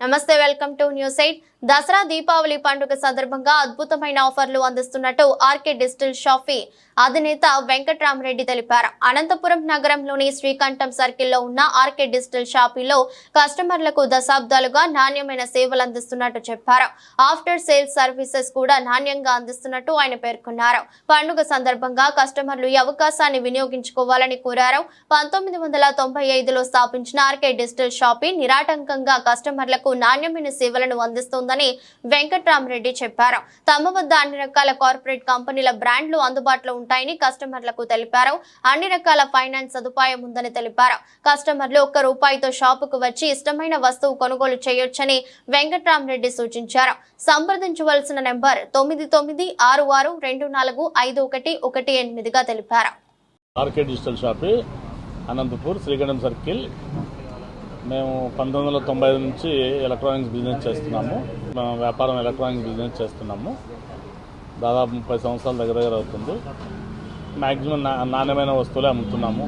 నమస్తే welcome to News Eight. Dasara Deepavali పండుగ సందర్భంగా అద్భుతమైన ఆఫర్లు అందిస్తున్నట్టు ఆర్కే డిజిటల్ షాఫీ అధినేత వెంకట్రామరెడ్డి తెలిపారు. అనంతపురం నగరంలోని శ్రీకంఠం సర్కిల్లో ఉన్న ఆర్కే డిజిటల్ షాపీలో కస్టమర్లకు దశాబ్దాలుగా నాణ్యమైన సేవలు అందిస్తున్నట్టు చెప్పారు. ఆఫ్టర్ సేల్స్ సర్వీసెస్ కూడా నాణ్యంగా అందిస్తున్నట్టు ఆయన పేర్కొన్నారు. పండుగ సందర్భంగా కస్టమర్లు ఈ అవకాశాన్ని వినియోగించుకోవాలని కోరారు. పంతొమ్మిది వందల తొంభై ఐదులో స్థాపించిన ఆర్కే డిజిటల్ షాపీ నిరాటంకంగా కస్టమర్లకు నాణ్యమైన సేవలను అందిస్తోందని వెంకట్రామరెడ్డి చెప్పారు. తమ వద్ద అన్ని రకాల కార్పొరేట్ కంపెనీల బ్రాండ్లు అందుబాటులో ఉంటాయని కస్టమర్లకు తెలిపారు. అన్ని రకాల ఫైనాన్స్ సదుపాయం ఉందని తెలిపారు. కస్టమర్లు ఒక్క రూపాయితో షాపుకు వచ్చి ఇష్టమైన వస్తువు కొనుగోలు చేయొచ్చని వెంకట్రామరెడ్డి సూచించారు. సంప్రదించవలసిన నెంబర్ తొమ్మిది తొమ్మిది ఆరు ఆరు రెండు నాలుగు ఐదు ఒకటి ఒకటి ఎనిమిదిగా తెలిపారు. ఆర్కే డిజిటల్ షాపి అనంతపూర్ శ్రీగండం సర్కిల్. మేము పంతొమ్మిది వందల తొంభై ఐదు నుంచి ఎలక్ట్రానిక్స్ బిజినెస్ చేస్తున్నాము. వ్యాపారం ఎలక్ట్రానిక్స్ బిజినెస్ చేస్తున్నాము. దాదాపు ముప్పై సంవత్సరాల దగ్గర దగ్గర అవుతుంది. మ్యాక్సిమం నా నాణ్యమైన వస్తువులే అమ్ముతున్నాము.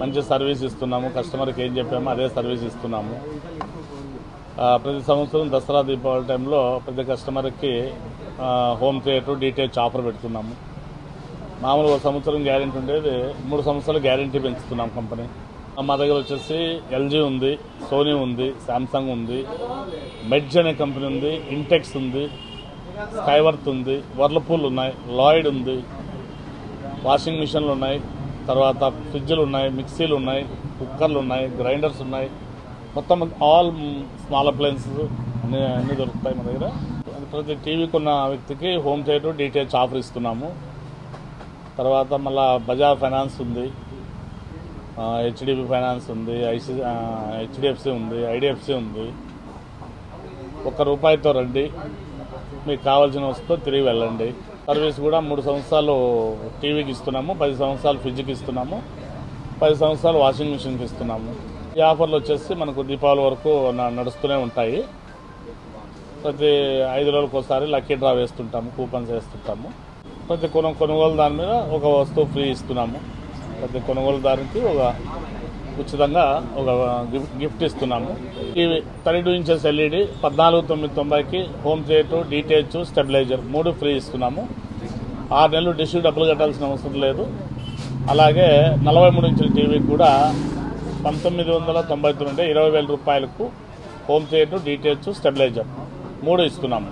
మంచి సర్వీస్ ఇస్తున్నాము. కస్టమర్కి ఏం చెప్పామో అదే సర్వీస్ ఇస్తున్నాము. ప్రతి సంవత్సరం దసరా దీపావళి టైంలో ప్రతి కస్టమర్కి హోమ్ థియేటర్ డీటెయిల్స్ ఆఫర్ పెడుతున్నాము. మామూలు ఒక సంవత్సరం గ్యారెంటీ ఉండేది. మూడు సంవత్సరాలు గ్యారెంటీ పెంచుతున్నాం కంపెనీ. మా దగ్గర వచ్చేసి ఎల్జీ ఉంది సోనీ ఉంది శాంసంగ్ ఉంది మెడ్జ్ అనే కంపెనీ ఉంది ఇంటెక్స్ ఉంది. స్కైవర్త్ ఉంది వర్లపూల్ ఉన్నాయి లాయిడ్ ఉంది వాషింగ్ మిషన్లు ఉన్నాయి తర్వాత ఫ్రిడ్జ్లు ఉన్నాయి మిక్సీలు ఉన్నాయి కుక్కర్లు ఉన్నాయి గ్రైండర్స్ ఉన్నాయి. మొత్తం ఆల్ స్మాల్ అప్లయన్సెస్ అన్ని అన్ని దొరుకుతాయి మన దగ్గర. ప్రతి టీవీ కొన్న వ్యక్తికి హోమ్ థియేటర్ డీటెయిల్స్ ఆఫర్ ఇస్తున్నాము. తర్వాత మళ్ళీ బజాజ్ ఫైనాన్స్ ఉంది. హెచ్డిబి ఫైనాన్స్ ఉంది ఐసి హెచ్డిఎఫ్సి ఉంది ఐడిఎఫ్సి ఉంది. ఒక్క రూపాయితో రండి. మీకు కావాల్సిన వస్తువు తిరిగి వెళ్ళండి. సర్వీస్ కూడా మూడు సంవత్సరాలు టీవీకి ఇస్తున్నాము పది సంవత్సరాలు ఫ్రిడ్జ్కి ఇస్తున్నాము పది సంవత్సరాలు వాషింగ్ మిషన్కి ఇస్తున్నాము. ఈ ఆఫర్లు వచ్చేసి మనకు దీపావళి వరకు నడుస్తూనే ఉంటాయి. ప్రతి ఐదు రోజులకు ఒకసారి లక్కీ డ్రా వేస్తుంటాము కూపన్స్ వేస్తుంటాము. ప్రతి కొను కొనుగోలు దాని మీద ఒక వస్తువు ఫ్రీ ఇస్తున్నాము. ప్రతి కొనుగోలుదారునికి ఒక ఉచితంగా ఒక గిఫ్ట్ గిఫ్ట్ ఇస్తున్నాము. ఈ థర్టీ టూ ఇంచెస్ ఎల్ఈడి పద్నాలుగు తొమ్మిది తొంభైకి హోమ్ థియేటర్ డీటెచ్ స్టెబిలైజర్ మూడు ఫ్రీ ఇస్తున్నాము. ఆరు నెలలు డిష్ డబ్బులు కట్టాల్సిన అవసరం లేదు. అలాగే నలభై మూడు ఇంచుల టీవీకి కూడా పంతొమ్మిది వందల తొంభై తొమ్మిది ఇరవై వేల రూపాయలకు హోమ్ థియేటర్ డీటెచ్ స్టెబిలైజర్ మూడు ఇస్తున్నాము.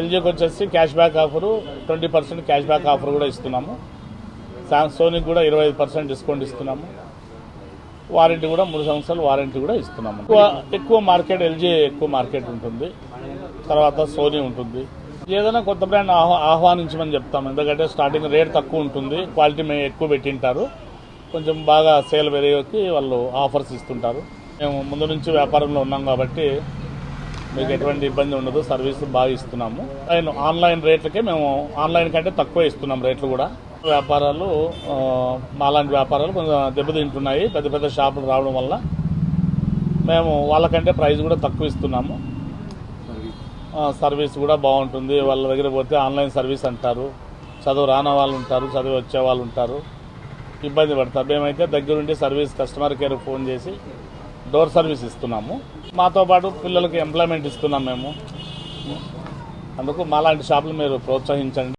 ఎల్జీకి వచ్చేసి cash back offer twenty percent cash back offer కూడా ఇస్తున్నాము. సామ్ సోనీకి కూడా ఇరవై ఐదు పర్సెంట్ డిస్కౌంట్ ఇస్తున్నాము. వారంటీ కూడా మూడు సంవత్సరాలు వారంటీ కూడా ఇస్తున్నాము ఎక్కువ ఎక్కువ మార్కెట్ ఎల్జీ ఎక్కువ మార్కెట్ ఉంటుంది. తర్వాత సోనీ ఉంటుంది. ఏదైనా కొత్త బ్రాండ్ ఆహ్వానించమని చెప్తాం. ఎందుకంటే స్టార్టింగ్ రేట్ తక్కువ ఉంటుంది. క్వాలిటీ మేము ఎక్కువ పెట్టింటారు. కొంచెం బాగా సేల్ పెరిగి వాళ్ళు ఆఫర్స్ ఇస్తుంటారు. మేము ముందు నుంచి వ్యాపారంలో ఉన్నాం కాబట్టి మీకు ఎటువంటి ఇబ్బంది ఉండదు. సర్వీస్ బాగా ఇస్తున్నాము. అండ్ ఆన్లైన్ రేట్లకే మేము ఆన్లైన్ కంటే తక్కువ ఇస్తున్నాం రేట్లు కూడా. వ్యాపారాలు మాలాంటి వ్యాపారాలు కొంచెం దెబ్బతింటున్నాయి. పెద్ద పెద్ద షాపులు రావడం వల్ల మేము వాళ్ళకంటే ప్రైస్ కూడా తక్కువ ఇస్తున్నాము. సర్వీస్ కూడా బాగుంటుంది. వాళ్ళ దగ్గర పోతే ఆన్లైన్ సర్వీస్ అంటారు. చదువు రాని వాళ్ళు ఉంటారు చదువు వచ్చే వాళ్ళు ఉంటారు. ఇబ్బంది పడతారు. మేమైతే దగ్గరుండి సర్వీస్ కస్టమర్ కేర్ ఫోన్ చేసి డోర్ సర్వీస్ ఇస్తున్నాము. మాతో పాటు పిల్లలకి ఎంప్లాయ్మెంట్ ఇస్తున్నాం మేము. అందుకు మాలాంటి షాపులు మీరు ప్రోత్సహించండి.